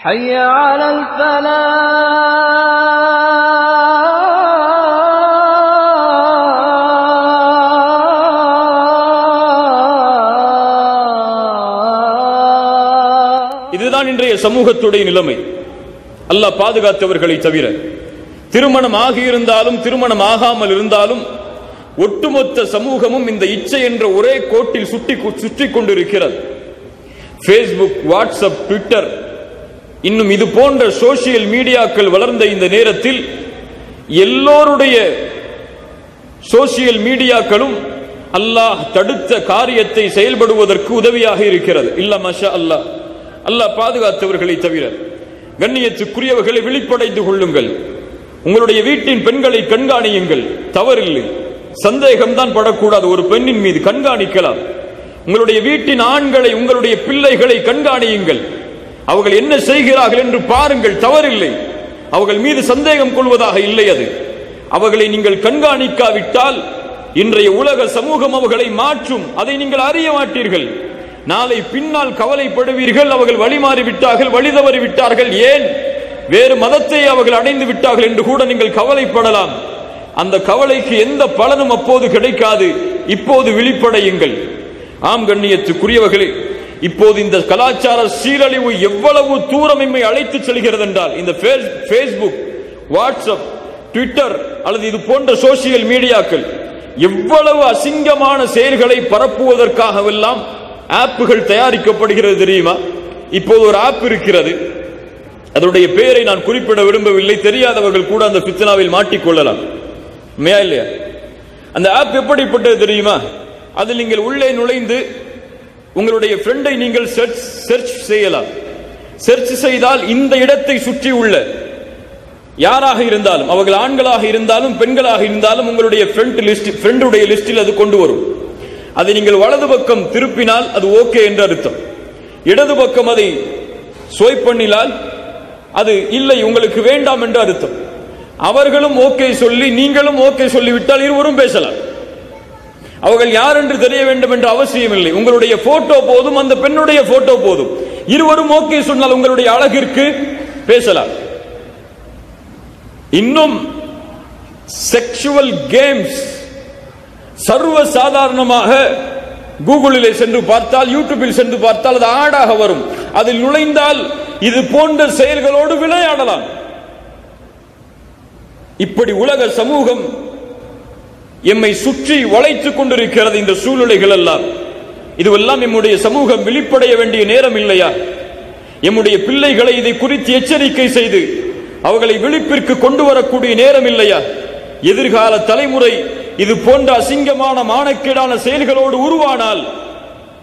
حي على الفلاح இதுதான் இன்றைய சமூகத்துடைய நிலைமை அல்லாஹ் பாதுகாத்தவர்களை தவிர திருமணம் ஆகியிருந்தாலும் திருமணம் ஆகாமல் இருந்தாலும் ஒட்டுமொத்த சமூகமும் இந்த இச்சை என்ற ஒரே கோட்டில் சுட்டி சுற்றி கொண்டிருக்கிறது ஃபேஸ்புக் வாட்ஸ்அப் ட்விட்டர் இன்னும் இது போன்ற சோசியல் மீடியாக்கள் வளர்ந்த இந்த நேரத்தில் எல்லோருடைய சோசியல் மீடியாக்களும் அல்லாஹ் தடுத்த காரியத்தை செயல்படுவதற்கு உதவியாக இருக்கிறது. இல்ல மஷா அல்லாஹ் அல்லாஹ் பாதுகாத்தவர்களை தவிர கண்ணியத்துக்குரியவர்களை விழிப்படைந்து கொள்ளுங்கள். உங்களுடைய வீட்டின் பெண்களை கண்காணியுங்கள். தவறில்லை. சந்தேகம்தான் படக்கூடாது. ஒரு பெண்ணின் மீது கண்காணிக்கலாம். உங்களுடைய வீட்டின் ஆண்களை உங்களுடைய பிள்ளைகளை கண்காணியுங்கள். அவர்கள் என்ன செய்கிறார்கள் என்று பாருங்கள் தவறில்லை. அவர்கள் மீது சந்தேகம் கொள்வதாக இல்லை அது. அவர்களை நீங்கள் கண்காணிக்காவிட்டால் இன்றைய உலக சமூகம் அவர்களை மாற்றும். அதை நீங்கள் அறிய மாட்டீர்கள். நாளை பின்னால் கவலைப்படுவீர்கள் அவர்கள் வழிமாறி விட்டார்கள் வழி தவறி விட்டார்கள் ஏன்? வேறு மதத்தை அவர்கள் அடைந்து விட்டார்கள் என்று கூட நீங்கள் கவலைப்படலாம். அந்த கவலைக்கு எந்த பலனும் அப்போது கிடைக்காது. இப்போது விழிப்படையுங்கள். ஆம் கண்ணியத்துக்குரியவர்களே இப்போது இந்த கலாச்சார சீரழிவு எவ்வளவு தூரம் இம்மை அழைத்து செல்கிறது என்றால் இந்த ஃபேஸ்புக் வாட்ஸ்அப் ட்விட்டர் அல்லது இது போன்ற சோசியல் மீடியாக்கள் எவ்வளவு அசிங்கமான செயல்களை பரப்புவதற்காகவெல்லாம் ஆப்புகள் தயாரிக்கப்படுகிறது தெரியுமா? இப்போது ஒரு ஆப் இருக்கிறது. அதனுடைய பெயரை நான் குறிப்பிட விரும்பவில்லை. தெரியாதவர்கள் கூட அந்த பித்தனாவில் மாட்டிக்கொள்ளலாம். உண்மையா இல்லையா? அந்த ஆப் எப்படிப்பட்டது தெரியுமா? அதில் நீங்கள் உள்ளே நுழைந்து உங்களுடைய ஃப்ரெண்டை நீங்கள் சர்ச் சர்ச் செய்யலாம். சர்ச் செய்தால் இந்த இடத்தை சுற்றி உள்ள யாராக இருந்தாலும் அவர்கள் ஆண்களாக இருந்தாலும் பெண்களாக இருந்தாலும் உங்களுடைய ஃப்ரெண்ட் லிஸ்ட் ஃப்ரெண்டுடைய லிஸ்டில் அது கொண்டு வரும். அதை நீங்கள் வலது பக்கம் திருப்பினால் அது ஓகே என்று அர்த்தம். இடது பக்கம் அதை ஸ்வைப் பண்ணினால் அது இல்லை உங்களுக்கு வேண்டாம் என்று அர்த்தம். அவர்களும் ஓகே சொல்லி நீங்களும் ஓகே சொல்லிவிட்டால் இருவரும் பேசலாம். அவர்கள் யார் என்று தெரிய வேண்டும் என்ற அவசியம் இல்லை உங்களுடைய போட்டோ போதும் அந்த பெண்ணுடைய போட்டோ போதும். இருவரும் ஓகே சொன்னால் உங்களுடைய அழகிற்கு பேசலாம். இன்னும் செக்ஷுவல் கேம்ஸ் சர்வ சாதாரணமாக கூகுளிலே சென்று பார்த்தால் யூடியூபில் சென்று பார்த்தால் அது ஆடாக வரும். அதில் நுழைந்தால் இது போன்ற செயல்களோடு விளையாடலாம். இப்படி உலக சமூகம் எம்மை சுற்றி வளைத்துக் கொண்டிருக்கிறது இந்த சூழ்நிலைகள் எல்லாம். இதுவெல்லாம் எம்முடைய சமூகம் விழிப்படைய வேண்டிய நேரம் இல்லையா? எம்முடைய பிள்ளைகளை இதை குறித்து எச்சரிக்கை செய்து அவர்களை விழிப்பிற்கு கொண்டு வரக்கூடிய நேரம் இல்லையா? எதிர்கால தலைமுறை இது போன்ற அசிங்கமான மானக்கேடான செயல்களோடு உருவானால்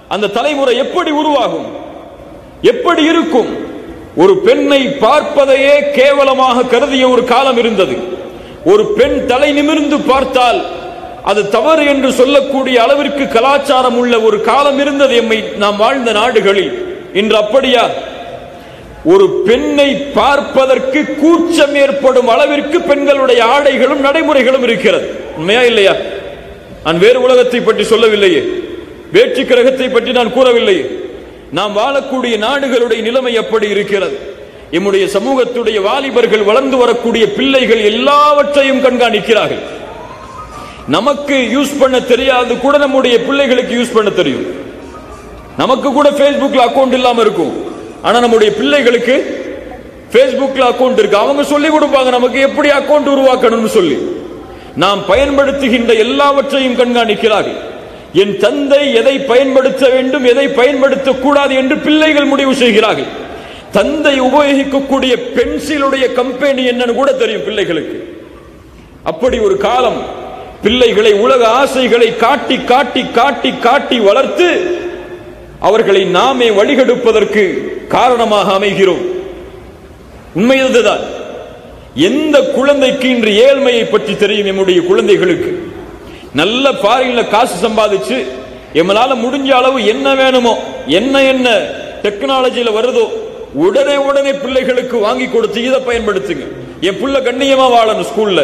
அந்த தலைமுறை எப்படி உருவாகும்? எப்படி இருக்கும்? ஒரு பெண்ணை பார்ப்பதையே கேவலமாக கருதிய ஒரு காலம் இருந்தது. ஒரு பெண் தலை நிமிர்ந்து பார்த்தால் அது தவறு என்று சொல்லக்கூடிய அளவிற்கு கலாச்சாரம் உள்ள ஒரு காலம் இருந்தது எம்மை நாம் வாழ்ந்த நாடுகளில். இன்று அப்படியா? ஒரு பெண்ணை பார்ப்பதற்கு கூச்சம் ஏற்படும் அளவிற்கு பெண்களுடைய ஆடைகளும் நடைமுறைகளும் இருக்கிறது. உண்மையா இல்லையா? நான் வேறு உலகத்தை பற்றி சொல்லவில்லையே. வேற்று கிரகத்தை பற்றி நான் கூறவில்லையே நாம் வாழக்கூடிய நாடுகளுடைய நிலைமை எப்படி இருக்கிறது? எம்முடைய சமூகத்துடைய வாலிபர்கள் வளர்ந்து வரக்கூடிய பிள்ளைகள் எல்லாவற்றையும் கண்காணிக்கிறார்கள். நமக்கு யூஸ் பண்ண தெரியாது கூட நம்முடைய பிள்ளைகளுக்கு யூஸ் பண்ண தெரியும். நமக்கு கூட ஃபேஸ்புக்கில் அக்கௌண்ட் இல்லாமல் இருக்கும். ஆனால் நம்முடைய பிள்ளைகளுக்கு ஃபேஸ்புக்கில் அக்கௌண்ட் இருக்கு. அவங்க சொல்லி கொடுப்பாங்க நமக்கு எப்படி அக்கௌண்ட் உருவாக்கணும்னு சொல்லி. நாம் பயன்படுத்துகின்ற எல்லாவற்றையும் கண்காணிக்கிறார்கள். என் தந்தை எதை பயன்படுத்த வேண்டும் எதை பயன்படுத்த கூடாது என்று பிள்ளைகள் முடிவு செய்கிறார்கள். தந்தை உபயோகிக்கக்கூடிய பென்சிலுடைய கம்பெனி என்னன்னு கூட தெரியும் பிள்ளைகளுக்கு. அப்படி ஒரு காலம் பிள்ளைகளை உலக ஆசைகளை காட்டி காட்டி காட்டி காட்டி வளர்த்து அவர்களை நாமே வழிகெடுப்பதற்கு காரணமாக அமைகிறோம். உண்மை இதுதான். எந்த குழந்தைக்கு இன்று ஏழ்மையை பற்றி தெரியும் எம்முடைய குழந்தைகளுக்கு? நல்ல பாரில காசு சம்பாதிச்சு எங்களால முடிஞ்ச அளவு என்ன வேணுமோ என்ன என்ன டெக்னாலஜியில வருதோ உடனே உடனே பிள்ளைகளுக்கு வாங்கி கொடுத்து இதை பயன்படுத்துங்க. என் பிள்ளை கண்ணியமா வாழணும் ஸ்கூல்ல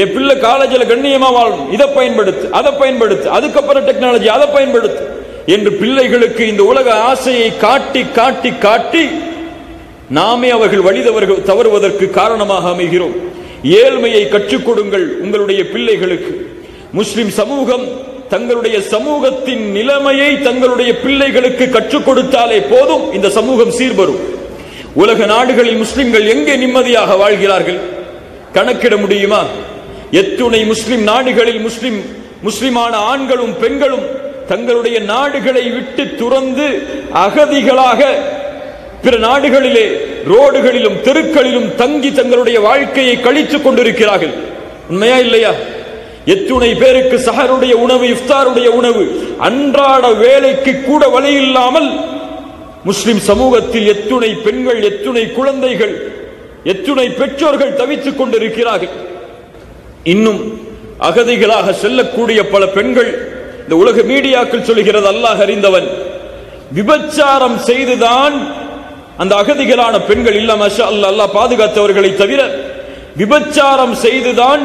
என் பிள்ளை காலேஜில் கண்ணியமா வாழணும். இதை பயன்படுத்து அதை பயன்படுத்து அதுக்கப்புறம் டெக்னாலஜி அதை பயன்படுத்து. என்று பிள்ளைகளுக்கு இந்த உலக ஆசையை காட்டி காட்டி காட்டி நாமே அவர்கள் வழிதவர்கள் தவறுவதற்கு காரணமாக அமைகிறோம். ஏழ்மையை கற்றுக் கொடுங்கள் உங்களுடைய பிள்ளைகளுக்கு. முஸ்லிம் சமூகம் தங்களுடைய சமூகத்தின் நிலைமையை தங்களுடைய பிள்ளைகளுக்கு கற்றுக் கொடுத்தாலே போதும் இந்த சமூகம் சீர்வரும் உலக நாடுகளில் முஸ்லிம்கள் எங்கே நிம்மதியாக வாழ்கிறார்கள்? கணக்கிட முடியுமா? எத்துணை முஸ்லிம் நாடுகளில் முஸ்லிம் முஸ்லிமான ஆண்களும் பெண்களும் தங்களுடைய நாடுகளை விட்டு துறந்து அகதிகளாக பிற நாடுகளிலே ரோடுகளிலும் தெருக்களிலும் தங்கி தங்களுடைய வாழ்க்கையை கழித்துக் கொண்டிருக்கிறார்கள். உண்மையா இல்லையா? எத்துணை பேருக்கு சஹருடைய உணவு இஃப்தாருடைய உணவு அன்றாட வேலைக்கு கூட வழி இல்லாமல் முஸ்லிம் சமூகத்தில் எத்துணை பெண்கள் எத்துணை குழந்தைகள் எத்துணை பெற்றோர்கள் தவித்துக் கொண்டிருக்கிறார்கள். இன்னும் அகதிகளாக செல்லக்கூடிய பல பெண்கள் இந்த உலக மீடியாக்கள் சொல்லுகிறது அல்லாஹ் அறிந்தவன். விபச்சாரம் செய்துதான் அந்த அகதிகளான பெண்கள் இல்ல மஷா அல்லா அல்லாஹ் பாதுகாத்தவர்களை தவிர விபச்சாரம் செய்துதான்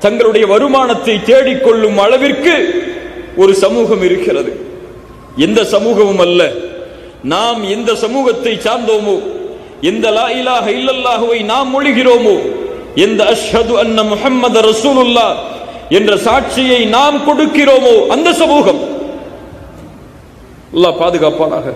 தங்களுடைய வருமானத்தை தேடிக்கொள்ளும் அளவிற்கு ஒரு சமூகம் இருக்கிறது. எந்த சமூகமும் அல்ல. நாம் எந்த சமூகத்தை சார்ந்தோமோ எந்த லா இலாஹ இல்லல்லாஹுவை நாம் மொழிகிறோமோ இந்த அஷ்ஹது அன்ன முஹம்மது ரசூலுல்லா என்ற சாட்சியை நாம் கொடுக்கிறோமோ அந்த சமூகம். அல்லாஹ் பாதுகாப்பானாக.